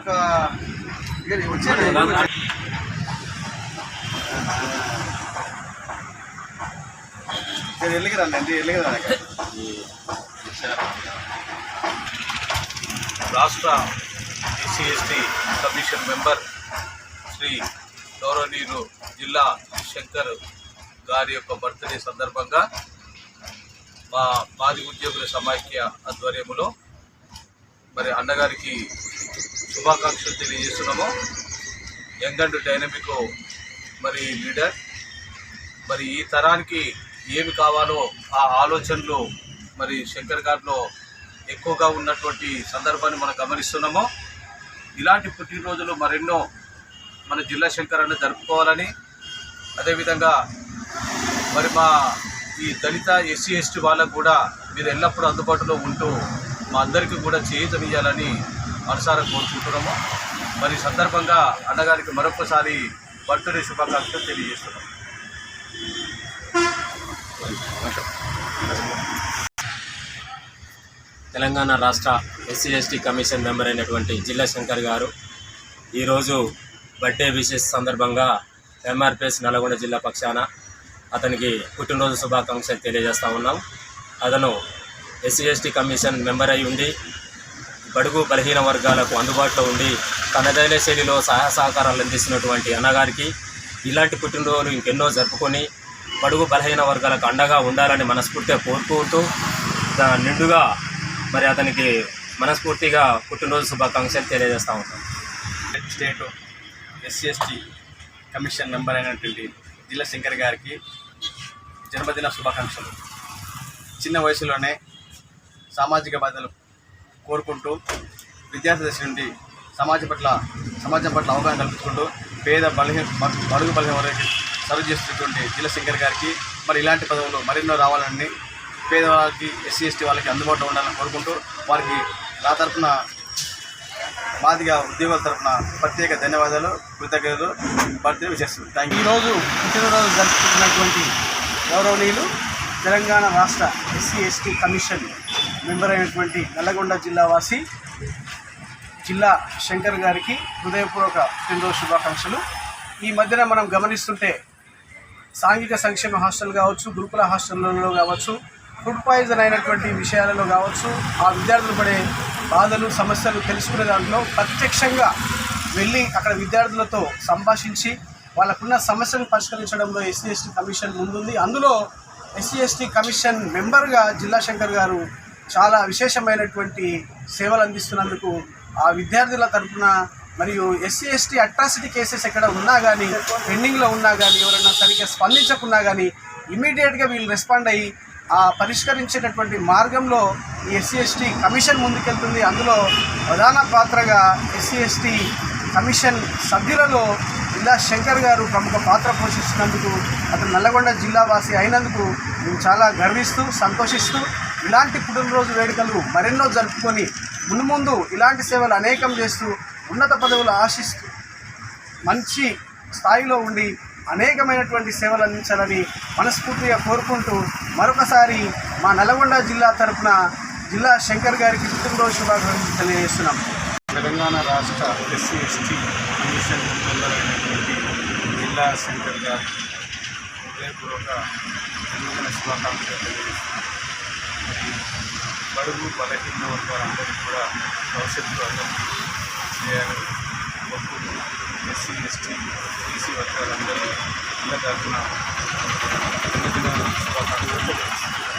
ఒక వచ్చేది రండి రాష్ట్ర ఎస్సీ కమిషన్ మెంబర్ శ్రీ గౌరవనీయులు జిల్లా శంకర్ గారి యొక్క బర్త్డే సందర్భంగా మా మాది ఉద్యోగుల సమాఖ్య ఆధ్వర్యంలో మరి అన్నగారికి శుభాకాంక్షలు తెలియజేస్తున్నాము. యంగ్ అండ్ డైనమిక్ మరి లీడర్. మరి ఈ తరానికి ఏమి కావాలో ఆ ఆలోచనలు మరి శంకర్ గారిలో ఎక్కువగా ఉన్నటువంటి సందర్భాన్ని మనం గమనిస్తున్నాము. ఇలాంటి పుట్టినరోజులు మరెన్నో మన జిల్లా శంకర్ అన్న జరుపుకోవాలని అదేవిధంగా మరి మా ఈ దళిత ఎస్సీ ఎస్టీ వాళ్ళకు కూడా మీరు ఎల్లప్పుడూ అందుబాటులో ఉంటూ మా అందరికీ కూడా చేయూతనియాలని మనసారా కోరుకుంటున్నాము. మరి సందర్భంగా అన్నగారికి మరొకసారి బర్త్డే శుభాకాంక్షలు తెలియజేస్తున్నాం తెలంగాణ రాష్ట్ర ఎస్సీ ఎస్టీ కమిషన్ మెంబర్ అయినటువంటి జిల్లా శంకర్ గారు ఈరోజు బర్త్డే విశేష సందర్భంగా ఎంఆర్పిఎస్ నల్గొండ జిల్లా పక్షాన అతనికి పుట్టినరోజు శుభాకాంక్షలు తెలియజేస్తా ఉన్నాం. అతను ఎస్సీ ఎస్టీ కమిషన్ మెంబర్ అయి ఉండి బడుగు బలహీన వర్గాలకు అందుబాటులో ఉండి తనదైన శైలిలో సహాయ సహకారాలు అందిస్తున్నటువంటి అన్నగారికి ఇలాంటి పుట్టినరోజులు ఇంకెన్నో జరుపుకొని బడుగు బలహీన వర్గాలకు అండగా ఉండాలని మనస్ఫూర్తిగా కోరుకుంటూ నిండుగా మరి అతనికి మనస్ఫూర్తిగా పుట్టినరోజు శుభాకాంక్షలు తెలియజేస్తా ఉంటాం state SC ST commission member అయినటువంటి జిల్లా శంకర్ గారికి జన్మదిన శుభాకాంక్షలు. చిన్న వయసులోనే సామాజిక బాధ్యతలు కోరుకుంటూ విద్యార్థి దశ నుండి సమాజం పట్ల సమాజం పట్ల అవగాహన కల్పించుకుంటూ పేద బలహీన బడుగు బలహీన వారికి సర్వ్ చేస్తున్నటువంటి జిల్లా శంకర్ గారికి మరి ఇలాంటి పదవులు మరెన్నో రావాలని పేదవాళ్ళకి ఎస్సీ ఎస్టీ వాళ్ళకి అందుబాటులో ఉండాలని కోరుకుంటూ వారికి నా తరపున మాదిగా ఉద్యోగుల తరపున ప్రత్యేక ధన్యవాదాలు కృతజ్ఞతలు భర్తీ చేస్తుంది థ్యాంక్ యూ. ఈరోజు పుట్టినరోజు జరుపుకుంటున్నటువంటి గౌరవనీయులు తెలంగాణ రాష్ట్ర ఎస్సీ ఎస్టీ కమిషన్ మెంబర్ అయినటువంటి నల్లగొండ జిల్లా వాసి జిల్లా శంకర్ గారికి హృదయపూర్వక పుట్టినరోజు శుభాకాంక్షలు. ఈ మధ్యన మనం గమనిస్తుంటే సాంఘిక సంక్షేమ హాస్టల్ కావచ్చు గురుకుల హాస్టల్లో కావచ్చు ఫుడ్ పాయిజన్ అయినటువంటి విషయాలలో కావచ్చు ఆ విద్యార్థులు పడే బాధలు సమస్యలు తెలుసుకునే దాంట్లో ప్రత్యక్షంగా వెళ్ళి అక్కడ విద్యార్థులతో సంభాషించి వాళ్ళకున్న సమస్యను పరిష్కరించడంలో ఎస్సీ ఎస్టీ కమిషన్ ముందుంది. అందులో ఎస్సీ ఎస్టీ కమిషన్ మెంబర్గా జిల్లా శంకర్ గారు చాలా విశేషమైనటువంటి సేవలు అందిస్తున్నందుకు ఆ విద్యార్థుల తరఫున మరియు ఎస్సీ ఎస్టీ అట్రాసిటీ కేసెస్ ఎక్కడ ఉన్నా కానీ పెండింగ్లో ఉన్నా కానీ ఎవరైనా సరిగ్గా స్పందించకున్నా కానీ ఇమీడియట్గా వీళ్ళు రెస్పాండ్ అయ్యి ఆ పరిష్కరించేటటువంటి మార్గంలో ఈ ఎస్సీ ఎస్టీ కమిషన్ ముందుకెళ్తుంది. అందులో ప్రధాన పాత్రగా ఎస్సీ ఎస్టీ కమిషన్ సభ్యులలో జిల్లా శంకర్ గారు ప్రముఖ పాత్ర పోషిస్తున్నందుకు అతను నల్లగొండ జిల్లా వాసి అయినందుకు మేము చాలా గర్విస్తూ సంతోషిస్తూ ఇలాంటి పుట్టినరోజు వేడుకలు మరెన్నో జరుపుకొని ముందు ముందు ఇలాంటి సేవలు అనేకం చేస్తూ ఉన్నత పదవులు ఆశిస్తూ మంచి స్థాయిలో ఉండి అనేకమైనటువంటి సేవలు అందించాలని మనస్ఫూర్తిగా కోరుకుంటూ మరొకసారి మా నల్గొండ జిల్లా తరపున జిల్లా శంకర్ గారికి పుట్టినరోజు శుభాకాంక్షలు తెలియజేస్తున్నాం. తెలంగాణ రాష్ట్ర ఎస్సీ ఎస్టీ కమిషన్ జిల్లా శంకర్ గారు హృదయపూర్వక జన్మదిన శుభాకాంక్షలు తెలియజేస్తున్నాను. మరి బడుగు బలహీన వర్గాలందరికీ కూడా భవిష్యత్తులో చేయాలి కోరుకుంటున్నాను ఎస్సీ ఎస్టీ బీసీ వర్గాలందరూ ఇళ్ళ తరఫున శుభాకాంక్షలు తెలియజేస్తున్నాను.